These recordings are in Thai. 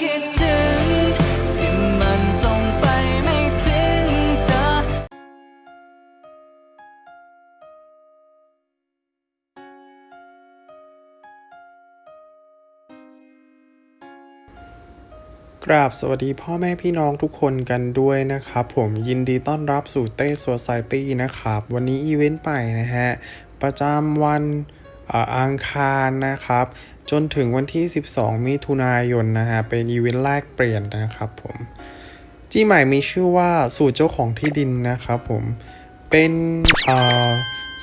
คิดถึงที่มันส่งไปไม่ถึงเธอ กราบสวัสดีพ่อแม่พี่น้องทุกคนกันด้วยนะครับผมยินดีต้อนรับสู่เต้ Society นะครับ วันนี้อีเวนต์ใหม่นะฮะ ประจำวัน อังคารนะครับ จนถึงวันที่ 12 มิถุนายนนะฮะ เป็นอีเวนต์แรกเปลี่ยนนะครับผมจี้ใหม่มีชื่อว่าสู่เจ้าของที่ดินนะครับผมเป็น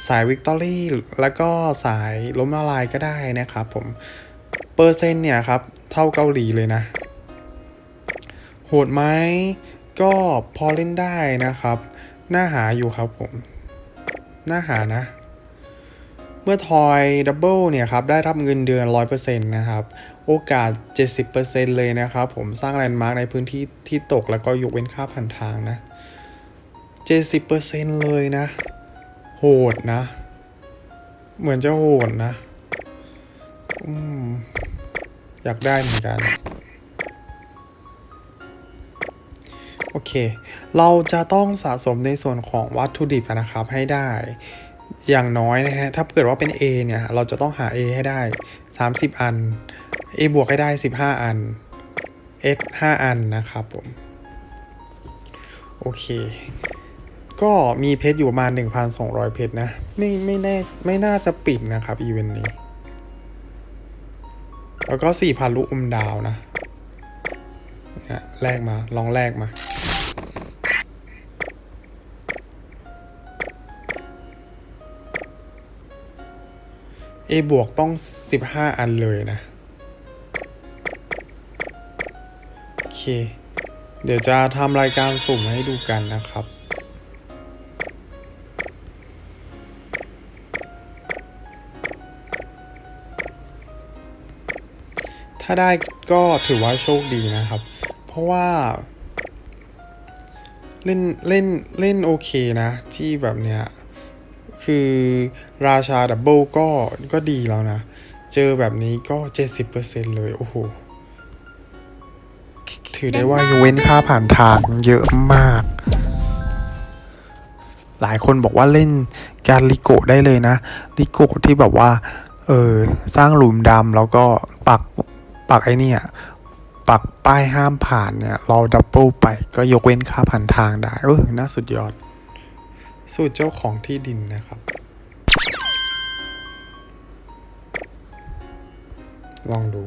สายวิกตอรี่แล้วก็สายล้มละลายก็ได้นะครับผมเปอร์เซ็นต์เนี่ยครับ เท่าเกาหลีเลยนะ โหดไหมก็พอเล่นได้นะครับน่าหาอยู่ครับผมน่าหานะ มื่อทอยดับเบิลเนี่ยครับได้รับเงินเดือน 100%นะครับ โอกาส 70%เลยนะครับ ผมสร้างแลนด์มาร์กในพื้นที่ที่ตกแล้วก็ยกเว้นค่าผ่านทางนะ 70%เลยนะ โหดนะ เหมือนจะโหดนะอืมอยากได้เหมือนกันโอเค เราจะต้องสะสมในส่วนของวัตถุดิบนะครับให้ได้ อย่างน้อยนะฮะถ้าเกิดว่าเป็น A เนี่ยเราจะต้องหา A ให้ได้ 30 อัน A บวกให้ได้ 15 อัน S 5 อันนะครับผม โอเค ก็มีเพชรอยู่ประมาณ 1,200 เพชรนะ ไม่ไม่แน่ไม่น่าจะปิดนะครับอีเวนต์นี้ แล้วก็ 4,000 ลูกอมดาวนะแลกมาลองแลกมา A บวกต้อง 15 อันเลยนะ โอเค เดี๋ยวจะทำรายการสุ่มให้ดูกันนะครับ ถ้าได้ก็ถือว่าโชคดีนะครับ เพราะว่า เล่น เล่น เล่นโอเคนะ ที่แบบเนี้ย คือราชาดับเบิลก็ก็ดีแล้วนะ เจอแบบนี้ก็ 70%เลย โอ้โห ถือได้ว่ายกเว้นค่าผ่านทางเยอะมาก หลายคนบอกว่าเล่นการลิโกะได้เลยนะ ลิโกะที่แบบว่า เออ สร้างหลุมดำแล้วก็ปักปักไอ้เนี่ยปักป้ายห้ามผ่านเนี่ย เราดับเบิลไปก็ยกเว้นค่าผ่านทางได้ เออน่าสุดยอด สูตรเจ้าของที่ดินนะครับ ลองดู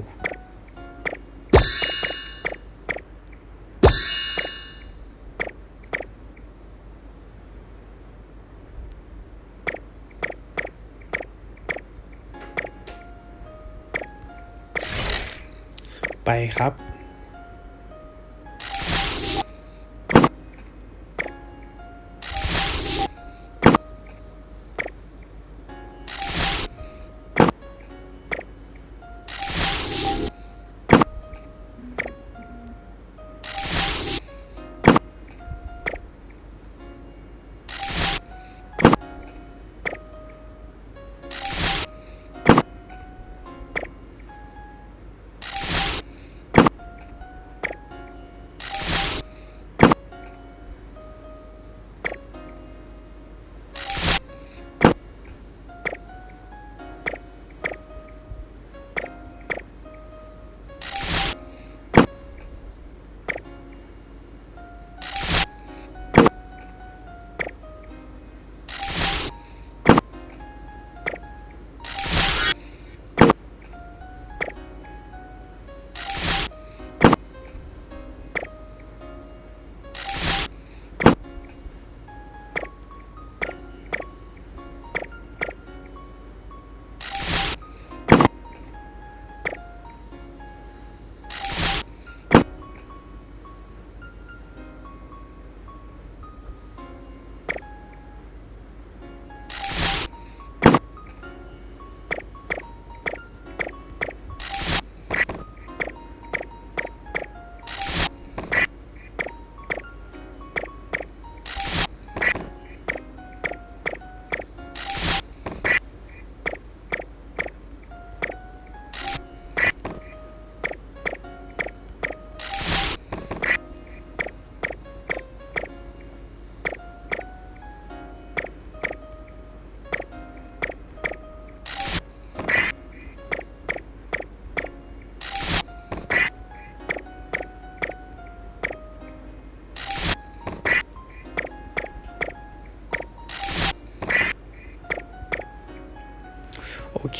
ไปครับ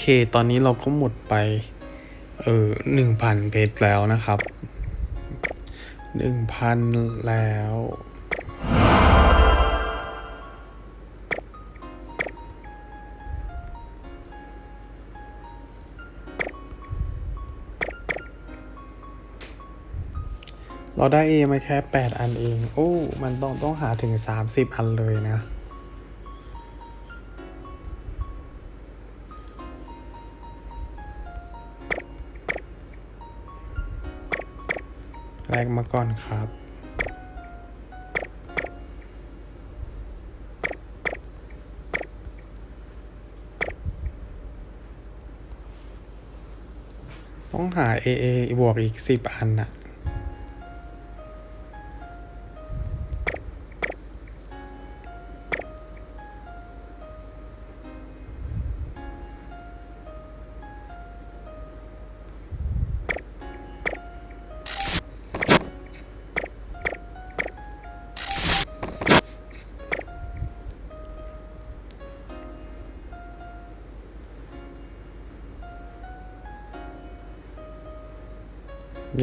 เคตอนนี้เราก็หมดไป เออหนึ่งพันเพชรแล้วนะครับหนึ่งพันแล้ว เราได้ A มาแค่ 8 อันเอง โอ้ มันต้องต้องหาถึง 30 อันเลยนะ กมาก่อนครับ ต้องหา AA บวกอีก 10 อันน่ะ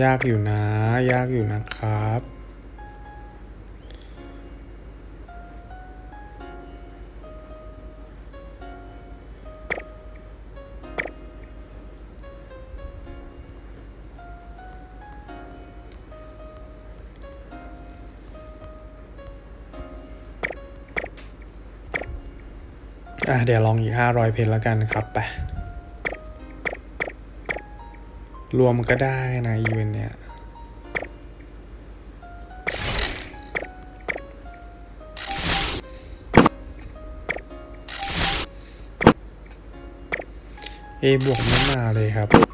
ยากอยู่นะ ยากอยู่นะครับ อะเดี๋ยวลองอีก500เพจแล้วกันครับไป รวมก็ได้นะอีเวนต์เนี้ยเอบวกไม่มาเลยครับ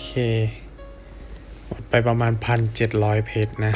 เค หมดไปประมาณพันเจ็ดร้อยเพจนะ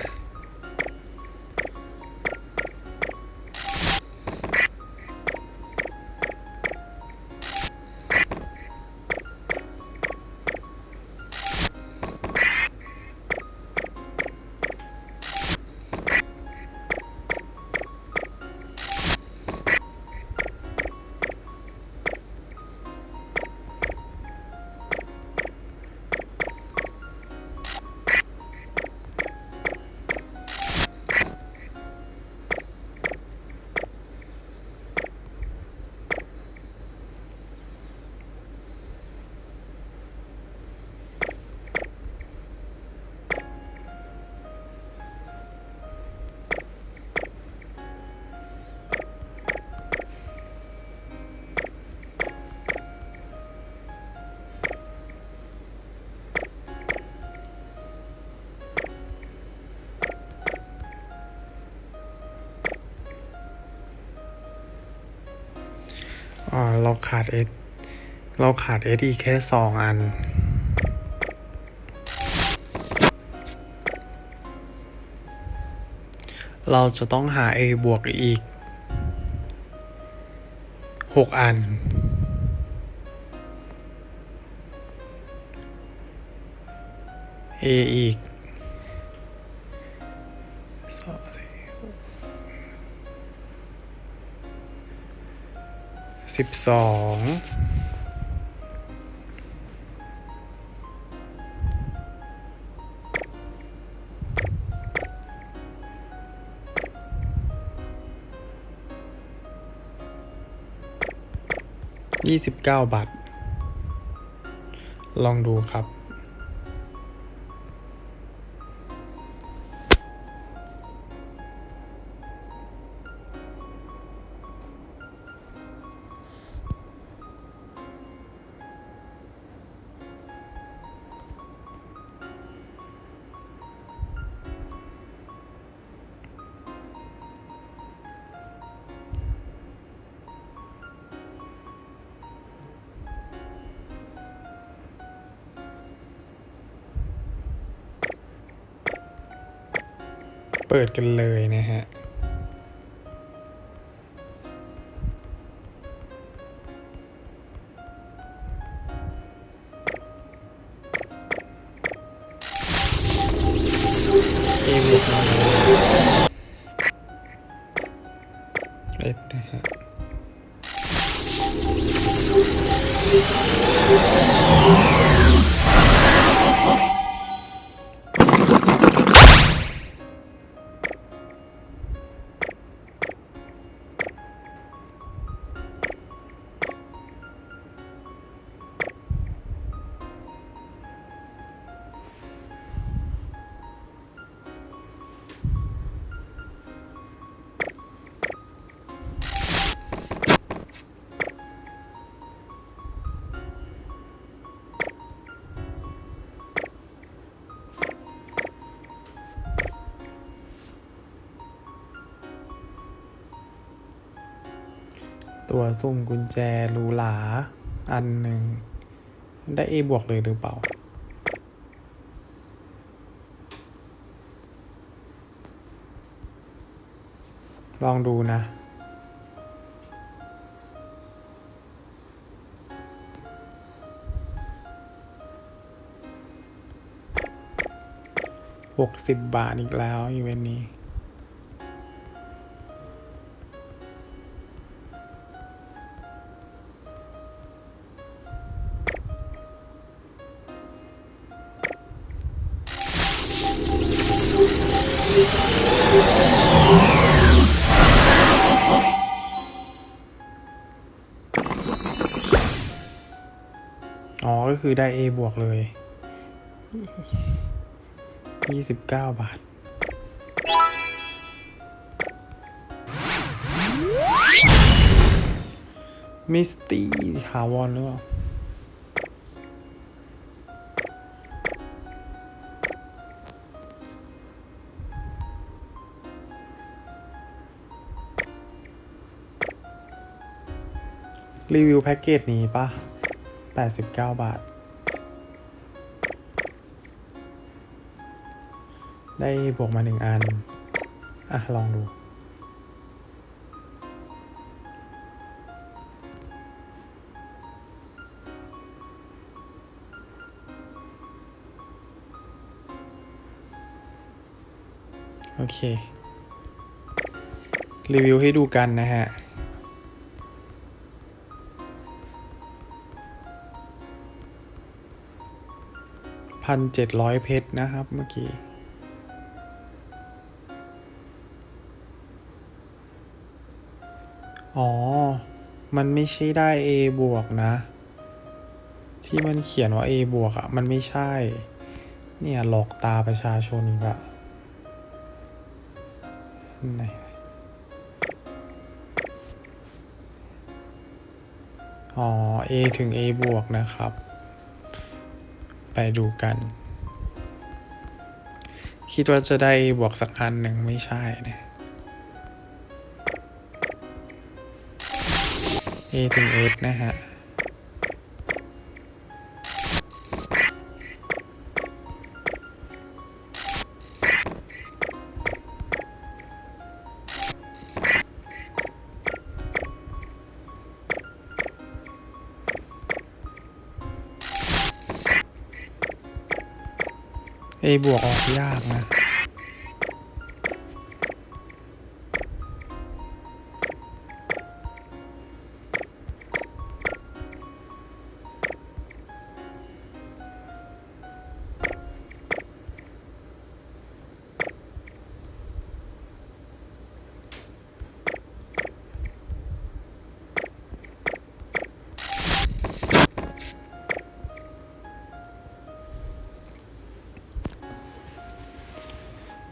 เราขาดเอสเราขาดเอสอีกแค่สองอัน เราจะต้องหา A บวกอีกหกอัน A อีก สิบสองยี่สิบเก้าบาท ลองดูครับ เปิดกันเลยนะฮะ ตัวสุ่มกุญแจรูหราอันหนึ่ง ได้ A บวกเลยหรือเปล่า ลองดูนะ หกสิบบาทอีกแล้วอีเวนต์นี้ คือได้ A บวกเลยยี่สิบเก้าบาท มิสตี้หาวอนหรือเปล่ารีวิวแพ็กเกจนี้ปะ89 บาท ได้บวกมาหนึ่งอัน อะ ลองดู โอเค รีวิวให้ดูกันนะฮะพันเจ็ดร้อยเพชรนะครับเมื่อกี้ อ๋อ มันไม่ใช่ได้ A บวกนะ ที่มันเขียนว่า A บวกอะ่ะ มันไม่ใช่ เนี่ยหลอกตาประชาชนอีกละไหนอ๋อ A ถึง A บวกนะครับ ไปดูกัน คิดว่าจะได้บวกสักอันหนึ่งไม่ใช่นะ A ถึง S นะฮะ A บวกออกยากนะ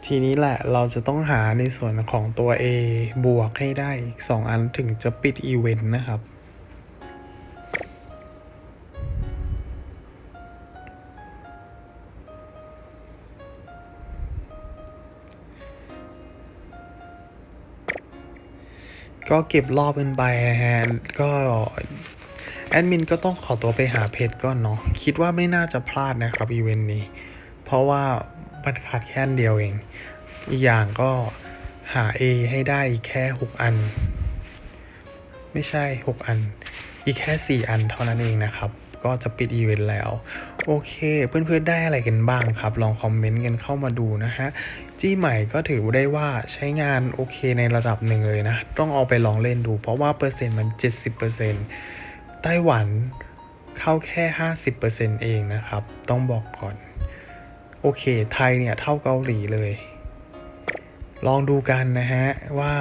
ทีนี้แหละเราจะต้องหาในส่วนของตัว A บวกให้ได้อีก 2 อันถึงจะปิดอีเวนต์นะครับ ก็เก็บรอบกันไปนะฮะ ก็แอดมินก็ต้องขอตัวไปหาเพจก่อนเนาะ คิดว่าไม่น่าจะพลาดนะครับอีเวนต์นี้ เพราะว่า มันขาดแค่อันเดียวเอง อีกอย่างก็หา A ให้ได้อีกแค่ 6 อัน ไม่ใช่ 6 อัน อีกแค่ 4 อันเท่านั้นเองนะครับ ก็จะปิดอีเวนต์แล้ว โอเค เพื่อนๆได้อะไรกันบ้างครับ ลองคอมเมนต์กันเข้ามาดูนะฮะ จี้ใหม่ก็ถือได้ว่าใช้งานโอเคในระดับหนึ่งเลยนะ ต้องเอาไปลองเล่นดู เพราะว่าเปอร์เซ็นต์มัน 70%ไต้หวันเข้าแค่ 50%เองนะครับ ต้องบอกก่อน โอเค ไทยเนี่ย เท่าเกาหลีเลย ลองดูกันนะฮะ ว่า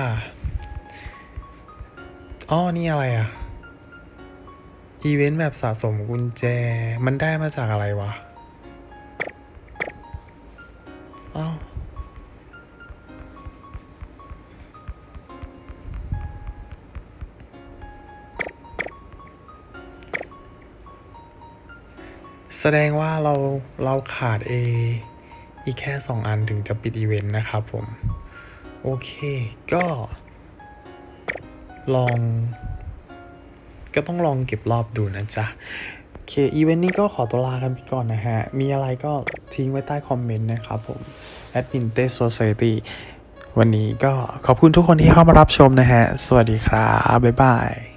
อ๋อนี่อะไรอะอีเวนต์แบบสะสมกุญแจ มันได้มาจากอะไรวะอ้า แสดงว่าเราเราขาด A อีกแค่ 2 อันถึงจะปิดอีเวนต์นะครับผม โอเค ก็ ลอง ก็ต้องลองเก็บรอบดูนะจ๊ะ โอเค อีเวนต์นี้ก็ขอตัวลากันไปก่อนนะฮะ มีอะไรก็ทิ้งไว้ใต้คอมเมนต์นะครับผม Admin t e Society วันนี้ก็ขอบคุณทุกคนที่เข้ามารับชมนะฮะ สวัสดีครับ บ๊ายบาย